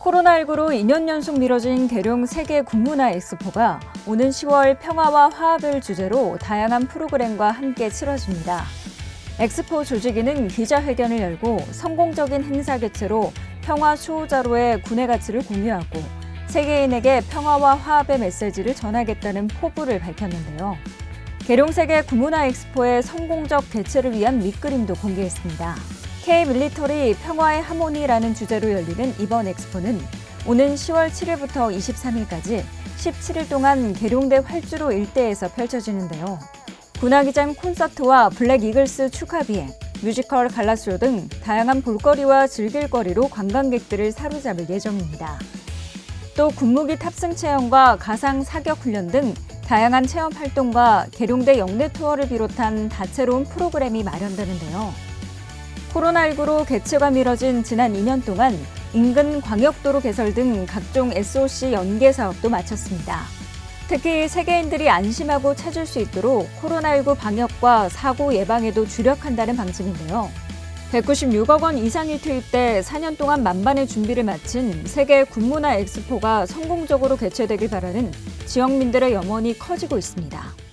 코로나19로 2년 연속 미뤄진 계룡 세계 군문화 엑스포가 오는 10월 평화와 화합을 주제로 다양한 프로그램과 함께 치러집니다. 엑스포 조직위는 기자회견을 열고 성공적인 행사 개최로 평화 수호자로의 군의 가치를 공유하고 세계인에게 평화와 화합의 메시지를 전하겠다는 포부를 밝혔는데요. 계룡 세계 군문화 엑스포의 성공적 개최를 위한 밑그림도 공개했습니다. K 밀리터리 평화의 하모니라는 주제로 열리는 이번 엑스포는 오는 10월 7일부터 23일까지 17일 동안 계룡대 활주로 일대에서 펼쳐지는데요. 군화기장 콘서트와 블랙 이글스 축하 비행, 뮤지컬 갈라쇼 등 다양한 볼거리와 즐길거리로 관광객들을 사로잡을 예정입니다. 또 군무기 탑승 체험과 가상 사격 훈련 등 다양한 체험 활동과 계룡대 영내 투어를 비롯한 다채로운 프로그램이 마련되는데요. 코로나19로 개최가 미뤄진 지난 2년 동안 인근 광역도로 개설 등 각종 SOC 연계 사업도 마쳤습니다. 특히 세계인들이 안심하고 찾을 수 있도록 코로나19 방역과 사고 예방에도 주력한다는 방침인데요. 196억 원 이상이 투입돼 4년 동안 만반의 준비를 마친 세계 군문화 엑스포가 성공적으로 개최되길 바라는 지역민들의 염원이 커지고 있습니다.